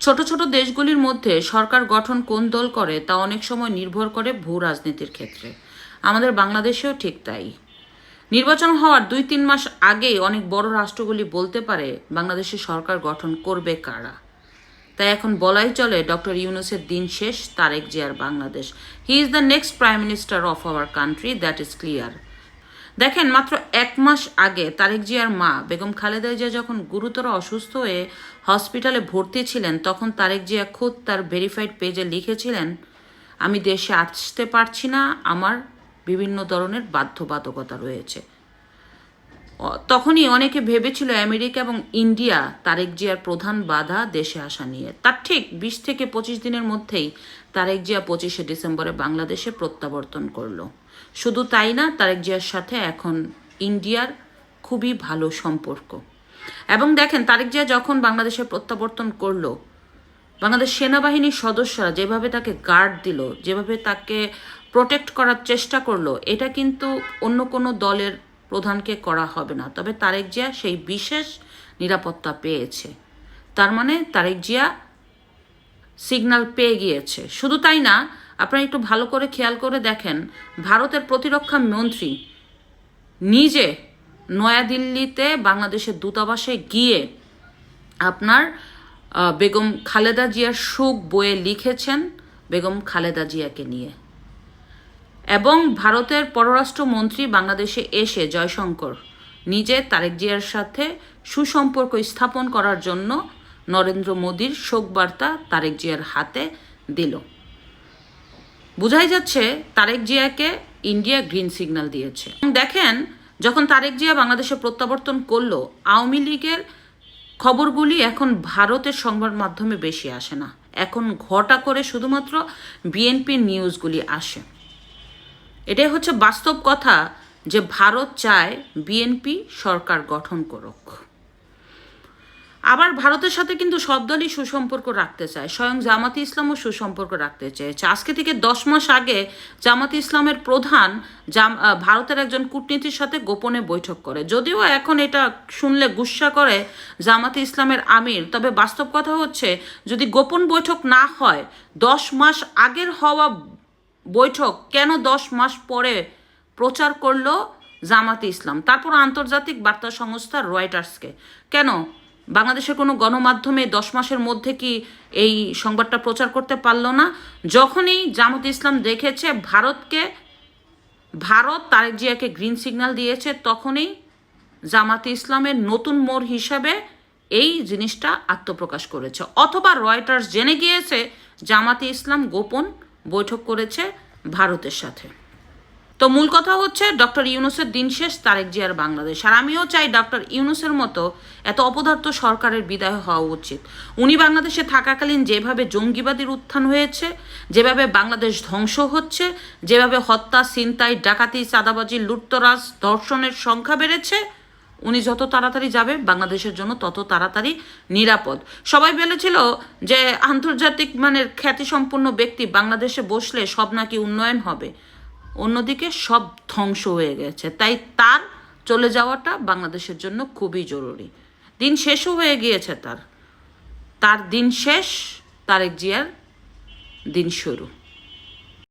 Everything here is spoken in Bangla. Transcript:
ছোট ছোট দেশগুলির মধ্যে সরকার গঠন কোন দল করে তা অনেক সময় নির্ভর করে ভূ রাজনীতির ক্ষেত্রে। আমাদের বাংলাদেশেও ঠিক তাই। নির্বাচন হওয়ার দুই তিন মাস আগেই অনেক বড় রাষ্ট্রগুলি বলতে পারে বাংলাদেশে সরকার গঠন করবে কারা। তাই এখন বলাই চলে ডক্টর ইউনুসের দিন শেষ, তারেক জিয়ার Bangladesh. He is the next prime minister of our country that is clear দেখেন, মাত্র এক মাস আগে তারেক জিয়ার মা বেগম খালেদা জিয়া যখন গুরুতর অসুস্থ হয়ে হসপিটালে ভর্তি ছিলেন, তখন তারেক জিয়া খুদ তার ভেরিফাইড পেজে লিখেছিলেন, আমি দেশে আসতে পারছি না, আমার বিভিন্ন ধরনের বাধ্যবাধকতা রয়েছে। তখনই অনেকে ভেবেছিল আমেরিকা এবং ইন্ডিয়া তারেক জিয়ার প্রধান বাধা দেশে আসা নিয়ে। তার ঠিক বিশ থেকে পঁচিশ দিনের মধ্যেই তারেক জিয়া পঁচিশে ডিসেম্বরে বাংলাদেশে প্রত্যাবর্তন করল। শুধু তাই না, তারেক জিয়ার সাথে এখন ইন্ডিয়ার খুবই ভালো সম্পর্ক। এবং দেখেন, তারেক জিয়া যখন বাংলাদেশে প্রত্যাবর্তন করল, বাংলাদেশ সেনাবাহিনীর সদস্যরা যেভাবে তাকে গার্ড দিল, যেভাবে তাকে প্রোটেক্ট করার চেষ্টা করল, এটা কিন্তু অন্য কোনো দলের প্রধানকে করা হবে না। তবে তারেক জিয়া সেই বিশেষ নিরাপত্তা পেয়েছে। তার মানে তারেক জিয়া সিগন্যাল পেয়ে গিয়েছে। শুধু তাই না, আপনারা একটু ভালো করে খেয়াল করে দেখেন, ভারতের প্রতিরক্ষা মন্ত্রী নিজে নয়াদিল্লিতে বাংলাদেশের দূতাবাসে গিয়ে আপনার বেগম খালেদা জিয়ার সুখ বইয়ে লিখেছেন, বেগম খালেদা জিয়াকে নিয়ে। এবং ভারতের পররাষ্ট্রমন্ত্রী বাংলাদেশে এসে জয়শঙ্কর নিজে তারেক জিয়ার সাথে সুসম্পর্ক স্থাপন করার জন্য নরেন্দ্র মোদীর শোকবার্তা তারেক জিয়ার হাতে দিল। বোঝাই যাচ্ছে তারেক জিয়াকে ইন্ডিয়া গ্রিন সিগন্যাল দিয়েছে। দেখেন, যখন তারেক জিয়া বাংলাদেশে প্রত্যাবর্তন করল, আওয়ামী লীগের খবরগুলি এখন ভারতের সংবাদ মাধ্যমে বেশি আসে না। এখন ঘটা করে শুধুমাত্র বিএনপির নিউজগুলি আসে। এটাই হচ্ছে বাস্তব কথা যে ভারত চায় বিএনপি সরকার গঠন করুক। আবার ভারতের সাথে কিন্তু সব দলই সুসম্পর্ক রাখতে চায়, স্বয়ং জামাতি ইসলামও সুসম্পর্ক রাখতে চেয়েছে। আজকে থেকে দশ মাস আগে জামাতি ইসলামের প্রধান জাম ভারতের একজন কূটনীতির সাথে গোপনে বৈঠক করে। যদিও এখন এটা শুনলে গুসা করে জামাতি ইসলামের আমির, তবে বাস্তব কথা হচ্ছে যদি গোপন বৈঠক না হয়, দশ মাস আগের হওয়া বৈঠক কেন দশ মাস পরে প্রচার করল জামাতে ইসলাম? তারপর আন্তর্জাতিক বার্তা সংস্থা রয়টার্সকে। কেন? বাংলাদেশের কোনো গণমাধ্যমে দশ মাসের মধ্যে কি এই সংবাদটা প্রচার করতে পারল না? যখনই জামাতে ইসলাম দেখেছে ভারতকে, ভারত তারেক জিয়াকে গ্রিন সিগন্যাল দিয়েছে, তখনই জামাতে ইসলামের নতুন মোড় হিসাবে এই জিনিসটা আত্মপ্রকাশ করেছে। অথবা রয়টার্স জেনে গিয়েছে জামাতে ইসলাম গোপন বৈঠক করেছে ভারতের সাথে। তো মূল কথা হচ্ছে ডক্টর ইউনুসের দিন শেষ, তারেক জিয়ার বাংলাদেশ। আর আমিও চাই ডক্টর ইউনুসের মতো এত অপদার্থ সরকারের বিদায় হওয়া উচিত। উনি বাংলাদেশে থাকাকালীন যেভাবে জঙ্গিবাদীর উত্থান হয়েছে, যেভাবে বাংলাদেশ ধ্বংস হচ্ছে, যেভাবে হত্যা, ছিনতাই, ডাকাতি, চাঁদাবাজি, লুটতরাজ, ধর্ষণের সংখ্যা বেড়েছে উনি যত তাড়াতাড়ি যাবে, বাংলাদেশের জন্য তত তাড়াতাড়ি নিরাপদ। সবাই বলেছিল যে আন্তর্জাতিক মানের খ্যাতিসম্পন্ন ব্যক্তি বাংলাদেশে বসলে সব নাকি উন্নয়ন হবে। অন্যদিকে সব ধ্বংস হয়ে গেছে। তাই তার চলে যাওয়াটা বাংলাদেশের জন্য খুবই জরুরি। দিন শেষও হয়ে গিয়েছে তার। তার দিন শেষ, তারেক জিয়ার দিন শুরু।